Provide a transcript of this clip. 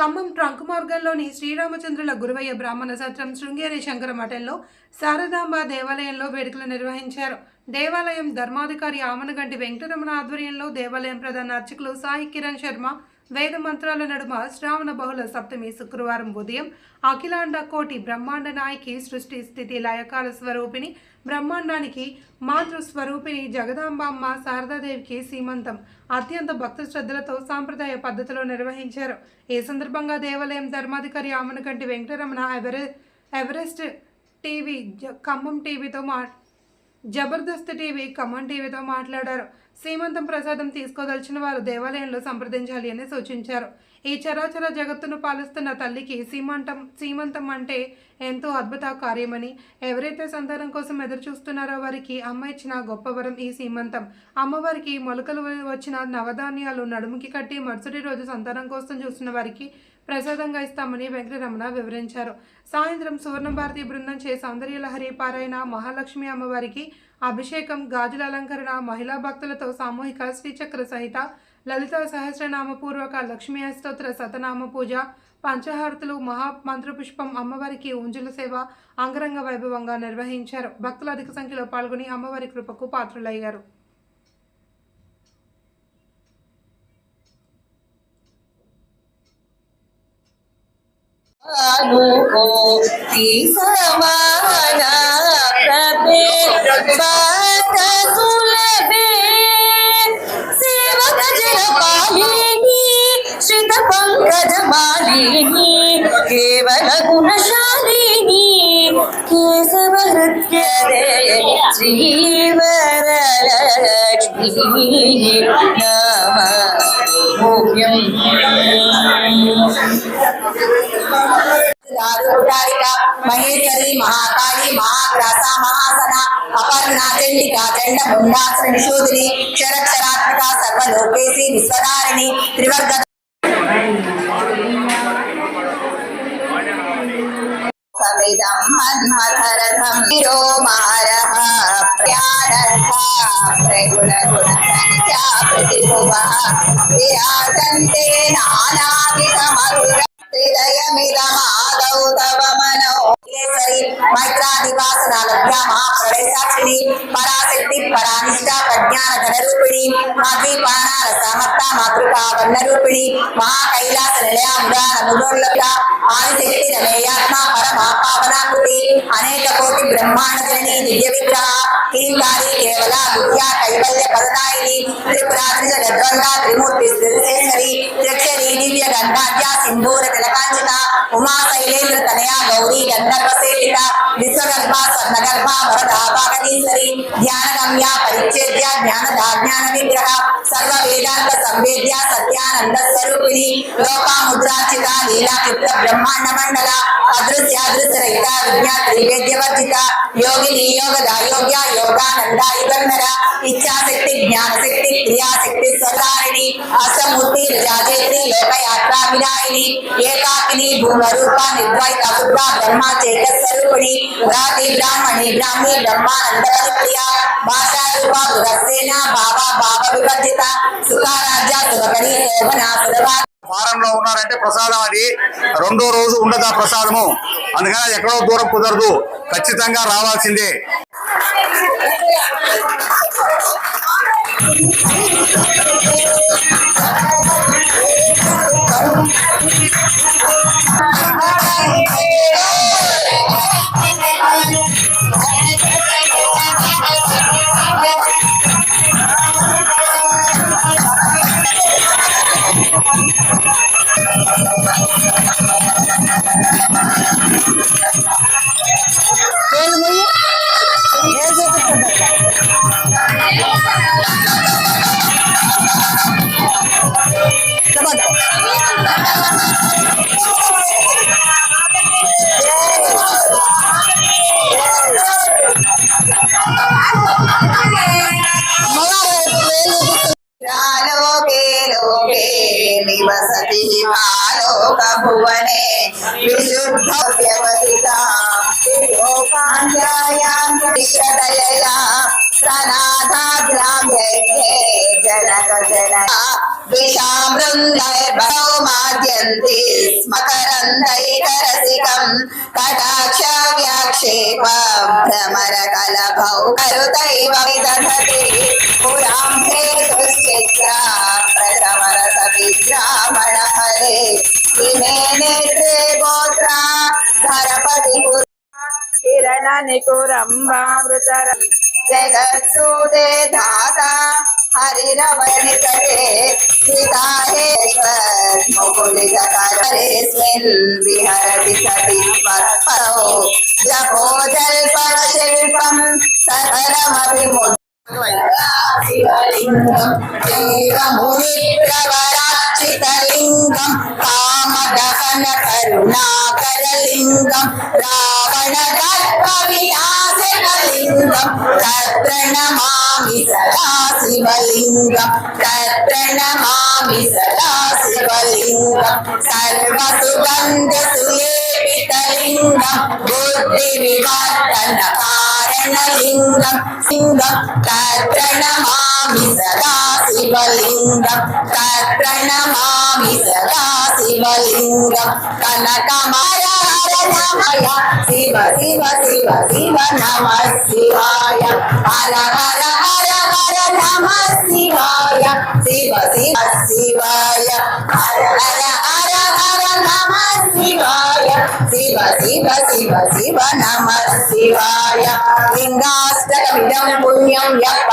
Khammam trunk మార్గంలోని శ్రీరామచంద్రుల గురువయ్య బ్రాహ్మణ సత్రం శృంగేరి శంకర మఠంలో శారదాంబ దేవాలయంలో వేడుకలు నిర్వహించారు. దేవాలయం ధర్మాధికారి ఆమనగంటి వెంకటరమణ ఆధ్వర్యంలో దేవాలయం ప్రధాన అర్చకులు సాయి కిరణ్ శర్మ వేద మంత్రాల నడుమ శ్రావణ బహుళ సప్తమి శుక్రవారం ఉదయం అఖిలాండ కోటి బ్రహ్మాండ నాయకి సృష్టి స్థితి లయకాల స్వరూపిణి బ్రహ్మాండానికి మాతృ స్వరూపిణి జగదాంబామ్మ శారదాదేవికి సీమంతం. అత్యంత భక్త శ్రద్ధలతో సాంప్రదాయ పద్ధతిలో నిర్వహించారు. ఈ సందర్భంగా దేవాలయం ధర్మాధికారి ఆమనగంటి వెంకటరమణ ఎవరె ఎవరెస్ట్ టీవీ ఖమ్మం టీవీతో మా జబర్దస్త్ టీవీ ఖమ్మం టీవీతో మాట్లాడారు. సీమంతం ప్రసాదం తీసుకోదలిచిన వారు దేవాలయంలో సంప్రదించాలి అని సూచించారు. ఈ చరాచర జగత్తును పాలిస్తున్న తల్లికి సీమంతం సీమంతం అంటే ఎంతో అద్భుత కార్యమని ఎవరైతే సంతానం కోసం ఎదురు చూస్తున్నారో వారికి అమ్మ ఇచ్చిన గొప్ప వరం ఈ సీమంతం అమ్మవారికి మొలకలు వచ్చిన నవధాన్యాలు నడుముకి కట్టి మరుసటి రోజు సంతానం కోసం చూస్తున్న వారికి ప్రసాదంగా ఇస్తామని వెంకటరమణ వివరించారు. సాయంత్రం సువర్ణభారతి బృందం చే సౌందర్యలహరి పారాయణ మహాలక్ష్మి అమ్మవారికి అభిషేకం గాజుల అలంకరణ మహిళా భక్తులతో సామూహిక శ్రీచక్ర సహిత లలిత సహస్రనామపూర్వక లక్ష్మీ అష్టోత్తర శతనామ పూజ పంచహారతులు మహామంత్రపుష్పం అమ్మవారికి ఉంజుల సేవ అంగరంగ వైభవంగా నిర్వహించారు. భక్తులు అధిక సంఖ్యలో పాల్గొని అమ్మవారి కృపకు పాత్రులయ్యారు. అనుకోతి సమాన ప్రభే బాత సులభే సేవక జన పాలిని శ్రిత పంకజ మాలిని కేవల గుణశాలిని కేశవ హృత్యదే శ్రీవరలక్ష్మి నామ ముఖ్యం दारुदारिका महेश्वरी महाकाली महाग्रासा महासना अपर्णाचंडिका चंड मुंडा संशोधिनी क्षरक्षरात्मिका सर्वलोकेशी विश्वधारिणी त्रिवर्ग मन्मथरथं विरोमारः प्रयानर्था विराजन्ते नानाविधमधुर हृदयमिदमादौ तव मनो। மைத்ராதிவாசனாலப்யா மகாபிரவேசாட்சிணி பராசக்தி திரிமூர்த்தி திருசேஸ்வரி திரட்ச దివ్య గంధాఢ్య సింధూర తిలకాంచిత ఉమా శైలేంద్ర తనయ గౌరీ గంధర్వ సేవిత విశ్వగర్భ స్వర్ణగర్భ భరదాభాగదీశ్వరి ధ్యాన గమ్య పరిచ్ఛేద్య జ్ఞాన జ్ఞాన విగ్రహ సర్వ వేదాంత సంవేద్య సత్యానంద స్వరూపిణి లోపాముద్రాచిత లీలా చిత్ర బ్రహ్మాండ మండల అదృశ్యాదృశ్య రహిత విజ్ఞా త్రివేద్యవర్జిత యోగిని యోగదాయోగ్య యోగానంద యుగంధర ఇచ్ఛాశక్తి జ్ఞానశక్తి క్రియాశక్తి స్వధారిణి అష్టమూర్తి రజాజేత్రి లోకయాత్రా వినాయిని ఏకాకిని భూమరూప నిర్ద్వైత శుద్ధ బ్రహ్మ చైత స్వరూపిణి రాతి బ్రాహ్మణి బ్రాహ్మి బ్రహ్మానంద ప్రియ భాషా రూప బృహస్సేన భావ భావ వివర్జిత సుఖారాజ్య సుభకరి శోభన సులభా ఫారంలో ఉన్నారంటే ప్రసాదం అది. రెండో రోజు ఉండదు ఆ ప్రసాదము? అందుకని ఎక్కడో దూరం కుదరదు. ఖచ్చితంగా రావాల్సిందే. どういうこと? वसति मालोकभुवने विशुद्धव्यवहिता लोकाञ्जायाङ्गदयया सनाथाभ्यां यज्ञे जनकजना द्विषामृन्दर्भौमाद्यन्ति स्मकरन्धैकरसिकम् कटाक्षव्याक्षेप भ्रमरकलभौ करुतैव विदधति पुराम्भे दुश्चित्रा प्रथमरसविद्रामणहरे इमे नेत्रे गोत्रा धरपतिपुर किरणनिकुरम्बामृतर जगत्सुदे धाता हरिरवनिकटे पिता मुकुलितकरेऽस्मिन् विहरति सति परो जपो जल्पशिल्पम् सकलमपि मुद् देवमुनिप्रवराचितलिङ्गम् कामदहन करुणाकरलिङ्गम् रावण தத்தனமாமி சதா சிவலிங்கம் தத்தனமாமி சதா சிவலிங்கம் சர்வ சுகந்த சுலேபிதலிங்கம் புத்தி விவர்த்தன காரணலிங்கம். சிங்கம். தத்தனமாமி சதா சிவலிங்கம் రామాయ శివ శివ శివ శివ నమ శివాయ హర హర హర హర నమ శివాయ శివ శివ శివాయ హర హర హర హర నమ పుణ్యం యప్ప